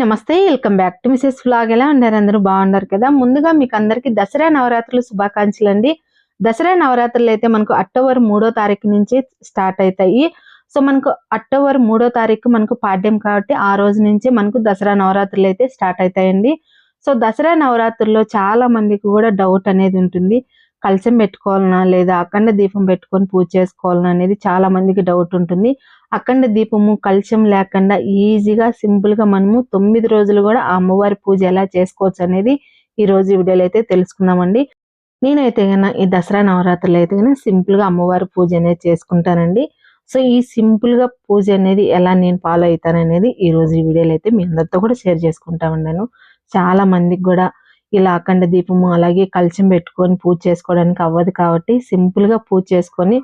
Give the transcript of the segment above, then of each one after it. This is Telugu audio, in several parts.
నమస్తే welcome back to Mrs flag ఎలా ఉన్నారు? అందరూ బాగున్నారు కదా? ముందుగా మీకు అందరికి దసరా నవరాత్రులు శుభాకాంక్షలు అండి దసరా నవరాత్రులు అయితే మనకు అక్టోబర్ మూడో తారీఖు నుంచి స్టార్ట్ అవుతాయి. సో మనకు అక్టోబర్ మూడో తారీఖు మనకు పాడ్యం కాబట్టి ఆ రోజు నుంచి మనకు దసరా నవరాత్రులు అయితే స్టార్ట్ అవుతాయండి. సో దసరా నవరాత్రుల్లో చాలా మందికి కూడా డౌట్ అనేది ఉంటుంది. కలశం పెట్టుకోవాలన్నా లేదా అఖండ దీపం పెట్టుకొని పూజ చేసుకోవాలన్నా అనేది చాలా మందికి డౌట్ ఉంటుంది. అఖండ దీపము కలశం లేకుండా ఈజీగా సింపుల్గా మనము తొమ్మిది రోజులు కూడా ఆ అమ్మవారి పూజ ఎలా చేసుకోవచ్చు అనేది ఈ రోజు ఈ వీడియోలో అయితే తెలుసుకుందామండి. నేనైతే కన్నా ఈ దసరా నవరాత్రులు అయితే కన్నా సింపుల్గా అమ్మవారి పూజ అనేది చేసుకుంటానండి. సో ఈ సింపుల్గా పూజ అనేది ఎలా నేను ఫాలో అవుతాననేది ఈ రోజు ఈ వీడియోలో అయితే మీ అందరితో కూడా షేర్ చేసుకుంటా ఉన్నాను. చాలా మందికి కూడా ఇలా అఖండ దీపము అలాగే కలిసి పెట్టుకొని పూజ చేసుకోవడానికి అవ్వదు కాబట్టి సింపుల్గా పూజ చేసుకొని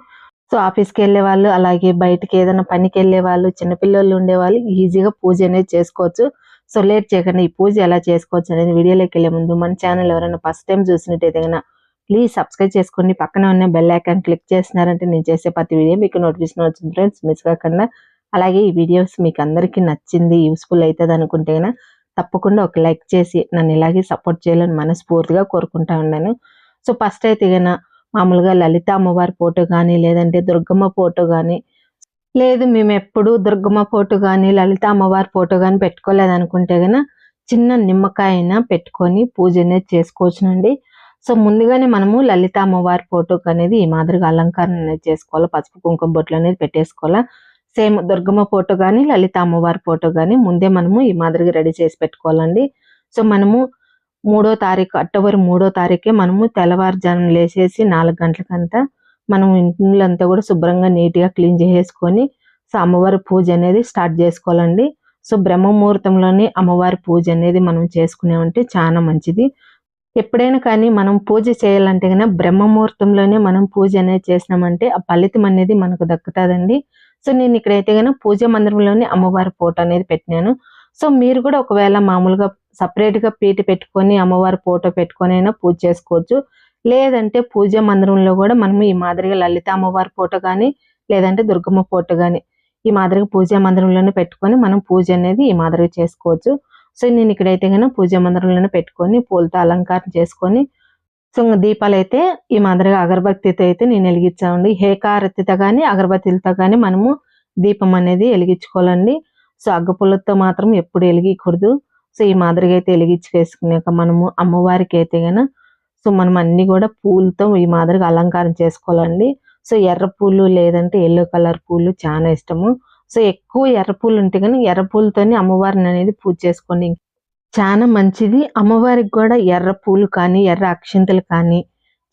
సో ఆఫీస్కి వెళ్ళే వాళ్ళు అలాగే బయటికి ఏదైనా పనికి వెళ్ళే వాళ్ళు చిన్నపిల్లలు ఉండేవాళ్ళు ఈజీగా పూజ అనేది చేసుకోవచ్చు. సో లేట్ చేయకుండా ఈ పూజ ఎలా చేసుకోవచ్చు అనేది వీడియోలోకి వెళ్ళే ముందు మన ఛానల్ ఎవరైనా ఫస్ట్ టైం చూసినట్టయితే కనుక ప్లీజ్ సబ్స్క్రైబ్ చేసుకోండి. పక్కన ఉన్న బెల్ ఐకాన్ క్లిక్ చేసినారంటే నేను చేసే ప్రతి వీడియో మీకు నోటిఫికేషన్ వచ్చింది. ఫ్రెండ్స్ మిస్ కాకుండా అలాగే ఈ వీడియోస్ మీకు అందరికీ నచ్చింది యూస్ఫుల్ అవుతుంది అనుకుంటే కనుక తప్పకుండా ఒక లైక్ చేసి నన్ను ఇలాగే సపోర్ట్ చేయాలని మనస్ఫూర్తిగా కోరుకుంటా ఉన్నాను. సో ఫస్ట్ అయితే కనుక మామూలుగా లలిత అమ్మవారి ఫోటో కానీ లేదంటే దుర్గమ్మ ఫోటో కానీ లేదు మేము ఎప్పుడు దుర్గమ్మ ఫోటో కానీ లలిత అమ్మవారి ఫోటో కానీ పెట్టుకోలేదు అనుకుంటే గన చిన్న నిమ్మకాయ పెట్టుకొని పూజ అనేది చేసుకోవచ్చునండి. సో ముందుగానే మనము లలిత అమ్మవారి ఫోటోకి అనేది ఈ మాదిరిగా అలంకరణ అనేది చేసుకోవాలి? పసుపు కుంకుమ బొట్లు అనేది పెట్టేసుకోవాలా? సేమ్ దుర్గమ్మ ఫోటో కానీ లలిత అమ్మవారి ఫోటో కానీ ముందే మనము ఈ మాదిరిగా రెడీ చేసి పెట్టుకోవాలండి. సో మనము మూడో తారీఖు అక్టోబర్ మూడో తారీఖే మనము తెల్లవారుజామున లేచేసి నాలుగు గంటలకంతా మనం ఇంట్లో కూడా శుభ్రంగా నీట్గా క్లీన్ చేసేసుకొని సో అమ్మవారి పూజ అనేది స్టార్ట్ చేసుకోవాలండి. సో బ్రహ్మముహూర్తంలోనే అమ్మవారి పూజ అనేది మనం చేసుకునేమంటే చాలా మంచిది. ఎప్పుడైనా కానీ మనం పూజ చేయాలంటే కనుక బ్రహ్మముహూర్తంలోనే మనం పూజ అనేది చేసినామంటే ఆ ఫలితం అనేది మనకు దక్కుతుందండి. సో నేను ఇక్కడైతే కనుక పూజ మందిరంలోనే అమ్మవారి ఫోటో అనేది పెట్టినాను. సో మీరు కూడా ఒకవేళ మామూలుగా సపరేట్గా పీట పెట్టుకొని అమ్మవారి ఫోటో పెట్టుకొని అయినా పూజ చేసుకోవచ్చు. లేదంటే పూజ మందిరంలో కూడా మనం ఈ మాదిరిగా లలిత అమ్మవారి ఫోటో కానీ లేదంటే దుర్గమ్మ ఫోటో కానీ ఈ మాదిరిగా పూజా మందిరంలోనే పెట్టుకొని మనం పూజ అనేది ఈ మాదిరిగా చేసుకోవచ్చు. సో నేను ఇక్కడైతే కనుక పూజా మందిరంలోనే పెట్టుకొని పూలతో అలంకారం చేసుకొని సో దీపాలైతే దీపాలు అయితే ఈ మాదిరిగా అగరబత్తితో అయితే నేను వెలిగించామండి. హేకారతితో కానీ అగరబత్తిలతో కానీ మనము దీపం అనేది వెలిగించుకోవాలండి. సో అగ్గపుల్లతో మాత్రం ఎప్పుడు వెలిగకూడదు. సో ఈ మాదిరిగా అయితే వెలిగించుకేసుకున్నాక మనము అమ్మవారికి అయితే గన సో మనం అన్ని కూడా పూలతో ఈ మాదిరిగా అలంకారం చేసుకోవాలండి. సో ఎర్ర పూలు లేదంటే ఎల్లో కలర్ పూలు చాలా ఇష్టము. సో ఎక్కువ ఎర్ర పూలు ఉంటే కానీ ఎర్ర పూలతోనే అమ్మవారిని అనేది పూజ చేసుకోండి. చాలా మంచిది. అమ్మవారికి కూడా ఎర్ర పూలు కానీ ఎర్ర అక్షింతలు కానీ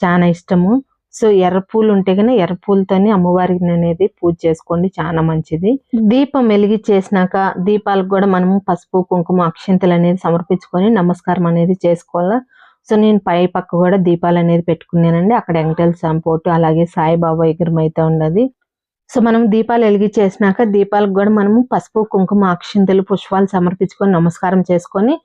చాలా ఇష్టము. సో ఎర్ర పూలు ఉంటే కానీ ఎర్ర పూలతోనే అమ్మవారికి అనేది పూజ చేసుకోండి. చాలా మంచిది. దీపం వెలిగి చేసినాక దీపాలకు కూడా మనము పసుపు కుంకుమ అక్షింతలు అనేది సమర్పించుకొని నమస్కారం అనేది చేసుకోవాలి? సో నేను పై పక్క కూడా దీపాలు అనేది పెట్టుకున్నానండి. అక్కడ వెంకటేశ్వర స్వామి ఫోటో అలాగే సాయిబాబా విగ్రహం అయితే ఉన్నది. సో మనం దీపాలు వెలిగి చేసినాక దీపాలకు కూడా మనము పసుపు కుంకుమ అక్షింతలు పుష్పాలు సమర్పించుకొని నమస్కారం చేసుకొని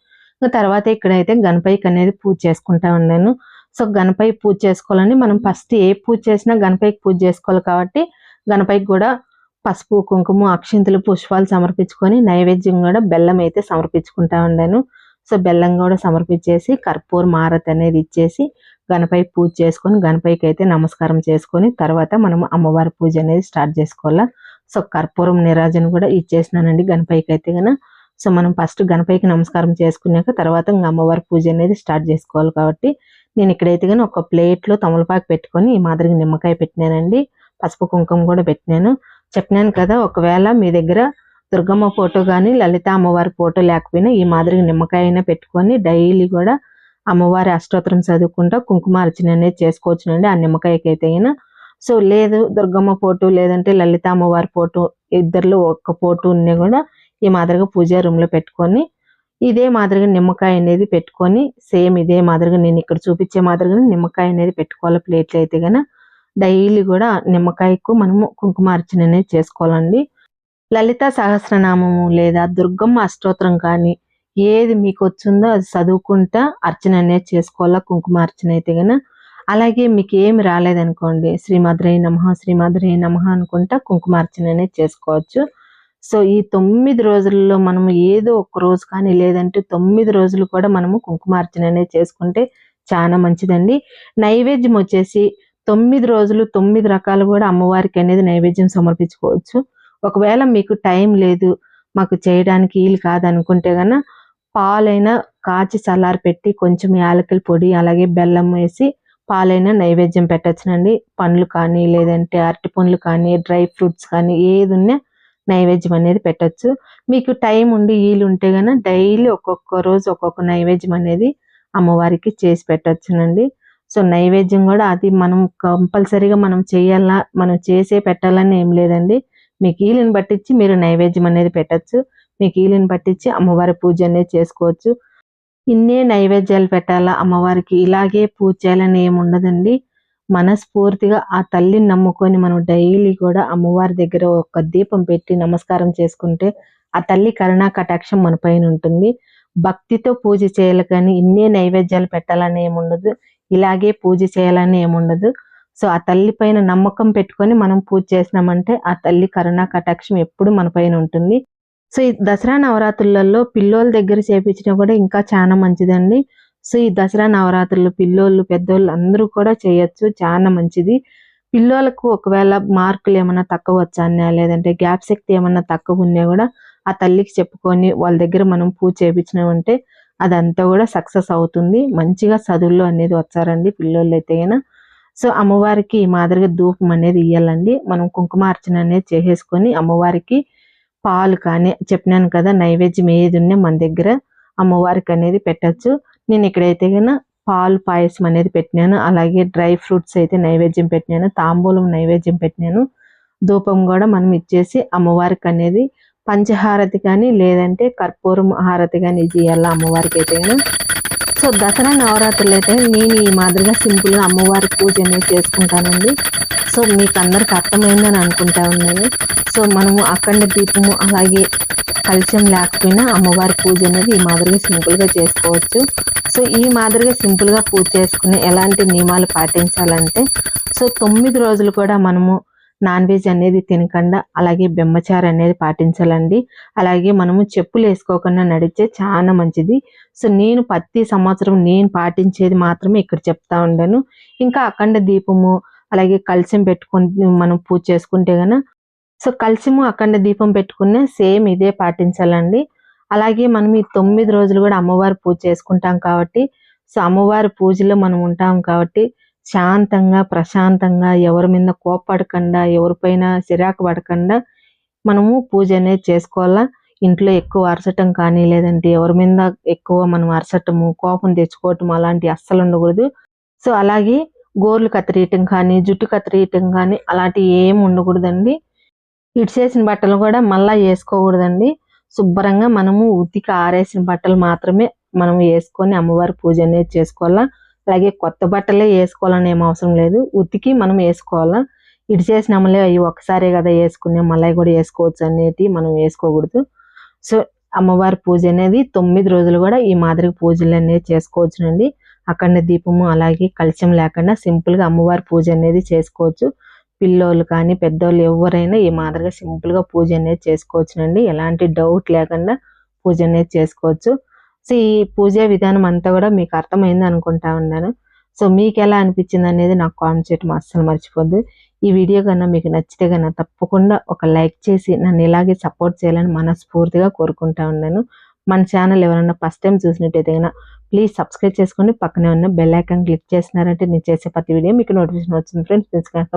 ఇంకా తర్వాత ఇక్కడైతే గణపతికి అనేది పూజ చేసుకుంటా ఉన్నాను. సో గణపతి పూజ చేసుకోవాలని మనం ఫస్ట్ ఏ పూజ చేసినా గణపతికి పూజ చేసుకోవాలి కాబట్టి గణపతికి కూడా పసుపు కుంకుమ అక్షింతలు పుష్పాలు సమర్పించుకొని నైవేద్యం కూడా బెల్లం అయితే సమర్పించుకుంటా ఉన్నాను సో బెల్లం కూడా సమర్పించేసి కర్పూర మారత్ అనేది ఇచ్చేసి గణపతి పూజ చేసుకొని గణపతికి అయితే నమస్కారం చేసుకొని తర్వాత మనం అమ్మవారి పూజ అనేది స్టార్ట్ చేసుకోవాలా. సో కర్పూరం నిరాజను కూడా ఇచ్చేసినానండి గణపతికి అయితే కనుక సో మనం ఫస్ట్ గణపతికి నమస్కారం చేసుకున్నాక తర్వాత ఇంకా అమ్మవారి పూజ అనేది స్టార్ట్ చేసుకోవాలి కాబట్టి నేను ఇక్కడైతే కానీ ఒక ప్లేట్లో తమలపాకు పెట్టుకొని ఈ మాదిరిగా నిమ్మకాయ పెట్టినానండి. పసుపు కుంకుమ కూడా పెట్టినాను. చెప్పినాను కదా ఒకవేళ మీ దగ్గర దుర్గమ్మ ఫోటో కానీ లలిత అమ్మవారి ఫోటో లేకపోయినా ఈ మాదిరిగా నిమ్మకాయ అయినా పెట్టుకొని డైలీ కూడా అమ్మవారి అష్టోత్తరం చదువుకుంటా కుంకుమ అర్చన అనేది చేసుకోవచ్చునండి ఆ నిమ్మకాయకి అయితే అయినా. సో లేదు దుర్గమ్మ ఫోటో లేదంటే లలిత అమ్మవారి ఫోటో ఇద్దరిలో ఒక్క ఫోటో ఉన్నా కూడా ఈ మాదిరిగా పూజా రూమ్లో పెట్టుకొని ఇదే మాదిరిగా నిమ్మకాయ అనేది పెట్టుకొని సేమ్ ఇదే మాదిరిగా నేను ఇక్కడ చూపించే మాదిరిగా నిమ్మకాయ అనేది పెట్టుకోవాలి ప్లేట్లు అయితే గన డైలీ కూడా నిమ్మకాయకు మనము కుంకుమార్చన అనేది చేసుకోవాలండి. లలిత సహస్రనామము లేదా దుర్గమ్మ అష్టోత్తరం కానీ ఏది మీకు వచ్చిందో అది చదువుకుంటా అర్చన అనేది చేసుకోవాలా కుంకుమ అర్చన అయితే గన అలాగే మీకు ఏమి రాలేదనుకోండి శ్రీమధురై నమ శ్రీమధురై నమ అనుకుంటా కుంకుమ అర్చన అనేది చేసుకోవచ్చు. సో ఈ తొమ్మిది రోజుల్లో మనము ఏదో ఒక రోజు కానీ లేదంటే తొమ్మిది రోజులు కూడా మనము కుంకుమార్చన అనేది చేసుకుంటే చాలా మంచిదండి. నైవేద్యం వచ్చేసి తొమ్మిది రోజులు తొమ్మిది రకాలు కూడా అమ్మవారికి అనేది నైవేద్యం సమర్పించుకోవచ్చు. ఒకవేళ మీకు టైం లేదు మాకు చేయడానికి వీలు కాదనుకుంటే గన పాలైనా కాచి చల్లారి పెట్టి కొంచెం యాలకుల పొడి అలాగే బెల్లం వేసి పాలైనా నైవేద్యం పెట్టచ్చునండి. పండ్లు కానీ లేదంటే అరటి పండ్లు కానీ డ్రై ఫ్రూట్స్ కానీ ఏది ఉన్నా నైవేద్యం అనేది పెట్టచ్చు. మీకు టైం ఉండి వీలు ఉంటే గనక డైలీ ఒక్కొక్క రోజు ఒక్కొక్క నైవేద్యం అనేది అమ్మవారికి చేసి పెట్టచ్చునండి. సో నైవేద్యం కూడా అది మనం కంపల్సరీగా మనం చేయాలా మనం చేసే పెట్టాలని ఏం లేదండి. మీకు వీలుని పట్టించి మీరు నైవేద్యం అనేది పెట్టచ్చు. మీకు వీలుని పట్టించి అమ్మవారి పూజ అనేది చేసుకోవచ్చు. ఇన్నే నైవేద్యాలు పెట్టాలా అమ్మవారికి ఇలాగే పూజ చేయాలని ఏమి ఉండదండి. మనస్ఫూర్తిగా ఆ తల్లిని నమ్ముకొని మనం డైలీ కూడా అమ్మవారి దగ్గర ఒక దీపం పెట్టి నమస్కారం చేసుకుంటే ఆ తల్లి కరుణా కటాక్షం మన పైన ఉంటుంది. భక్తితో పూజ చేయాలి కానీ ఇన్నే నైవేద్యాలు పెట్టాలని ఏముండదు ఇలాగే పూజ చేయాలని ఏముండదు సో ఆ తల్లి పైన నమ్మకం పెట్టుకొని మనం పూజ చేసినామంటే ఆ తల్లి కరుణా కటాక్షం ఎప్పుడు మన పైన ఉంటుంది. సో ఈ దసరా నవరాత్రులలో పిల్లోల దగ్గర చేపించినా కూడా ఇంకా చాలా మంచిదండి. సో ఈ దసరా నవరాత్రులు పిల్లోళ్ళు పెద్దోళ్ళు అందరూ కూడా చేయొచ్చు. చాలా మంచిది. పిల్లోలకు ఒకవేళ మార్కులు ఏమన్నా తక్కువ వచ్చానా లేదంటే గ్యాప్ శక్తి ఏమన్నా తక్కువ ఉన్నా కూడా ఆ తల్లికి చెప్పుకొని వాళ్ళ దగ్గర మనం పూజ చేయించినామంటే అదంతా కూడా సక్సెస్ అవుతుంది. మంచిగా చదువుల్లో అనేది వచ్చారండి పిల్లోళ్ళు అయితే సో అమ్మవారికి ఈ మాదిరిగా ధూపం అనేది ఇయ్యాలండి. మనం కుంకుమార్చన అనేది చేసేసుకొని అమ్మవారికి పాలు కానీ చెప్పినాను కదా నైవేద్యం ఏది ఉన్నా మన దగ్గర అమ్మవారికి అనేది పెట్టచ్చు. నేను ఇక్కడైతే కన్నా పాలు పాయసం అనేది పెట్టినాను. అలాగే డ్రై ఫ్రూట్స్ అయితే నైవేద్యం పెట్టినాను. తాంబూలం నైవేద్యం పెట్టినాను. ధూపం కూడా మనం ఇచ్చేసి అమ్మవారికి అనేది పంచహారతి కానీ లేదంటే కర్పూరం హారతి కానీ ఇది అమ్మవారికి అయితే సో దసరా నవరాత్రులు అయితే నేను ఈ మాదిరిగా సింపుల్గా అమ్మవారి పూజ అనేది చేసుకుంటానండి. సో మీకు అందరికి అర్థమైందని అనుకుంటా ఉన్నాను. సో మనము అఖండ దీపము అలాగే కలిసం లేకపోయినా అమ్మవారి పూజ అనేది ఈ మాదిరిగా సింపుల్గా చేసుకోవచ్చు. సో ఈ మాదిరిగా సింపుల్గా పూజ చేసుకుని ఎలాంటి నియమాలు పాటించాలంటే సో తొమ్మిది రోజులు కూడా మనము నాన్ వెజ్ అనేది తినకుండా అలాగే బెమ్మచారు అనేది పాటించాలండి. అలాగే మనము చెప్పులు వేసుకోకుండా నడిచే చాలా మంచిది. సో నేను ప్రతి సంవత్సరం నేను పాటించేది మాత్రమే ఇక్కడ చెప్తా ఉండాను. ఇంకా అఖండ దీపము అలాగే కలిసిం పెట్టుకుని మనం పూజ చేసుకుంటే గన సో కలిసిము అఖండ దీపం పెట్టుకునే సేమ్ ఇదే పాటించాలండి. అలాగే మనం ఈ తొమ్మిది రోజులు కూడా అమ్మవారి పూజ చేసుకుంటాం కాబట్టి సో అమ్మవారి పూజలో మనం ఉంటాం కాబట్టి శాంతంగా ప్రశాంతంగా ఎవరి మీద కోపడకుండా ఎవరిపైన చిరాకు పడకుండా మనము పూజ అనేది చేసుకోవాలా. ఇంట్లో ఎక్కువ అరసటం కానీ లేదంటే ఎవరి మీద ఎక్కువ మనం అరసటము కోపం తెచ్చుకోవటం అలాంటివి అస్సలు ఉండకూడదు. సో అలాగే గోర్లు కత్తిరియటం కానీ జుట్టు కత్తిరియటం కానీ అలాంటివి ఏం ఉండకూడదండి. ఇడిచేసిన బట్టలు కూడా మళ్ళీ వేసుకోకూడదండి. శుభ్రంగా మనము ఉతికి ఆరేసిన బట్టలు మాత్రమే మనం వేసుకొని అమ్మవారి పూజ అనేది చేసుకోవాలా? అలాగే కొత్త బట్టలే వేసుకోవాలని ఏం అవసరం లేదు. ఉతికి మనం వేసుకోవాలా? ఇటు అమ్మలే అవి ఒకసారే కదా వేసుకునే మళ్ళీ కూడా వేసుకోవచ్చు అనేది మనం వేసుకోకూడదు. సో అమ్మవారి పూజ అనేది తొమ్మిది రోజులు కూడా ఈ మాదిరి పూజలు అనేది చేసుకోవచ్చునండి. అఖండ దీపము అలాగే కలశం లేకుండా సింపుల్గా అమ్మవారి పూజ అనేది చేసుకోవచ్చు. పిల్లోళ్ళు కానీ పెద్దోళ్ళు ఎవరైనా ఈ మాదిరిగా సింపుల్గా పూజ అనేది చేసుకోవచ్చునండి. ఎలాంటి డౌట్ లేకుండా పూజ అనేది చేసుకోవచ్చు. సో ఈ పూజ విధానం అంతా కూడా మీకు అర్థమైంది అనుకుంటా ఉన్నాను. సో మీకు ఎలా అనిపించింది అనేది నాకు కామెంట్ చేయటం అస్సలు మర్చిపోద్దు. ఈ వీడియో కన్నా మీకు నచ్చితే కన్నా తప్పకుండా ఒక లైక్ చేసి నన్ను ఇలాగే సపోర్ట్ చేయాలని మనస్ఫూర్తిగా కోరుకుంటా ఉన్నాను. మన ఛానల్ ఎవరైనా ఫస్ట్ టైం చూసినట్టయితే కన్నా ప్లీజ్ సబ్స్క్రైబ్ చేసుకొని పక్కనే ఉన్న బెల్ ఐకాన్ క్లిక్ చేసినారంటే నేను చేసే ప్రతి వీడియో మీకు నోటిఫికేషన్ వచ్చింది ఫ్రెండ్స్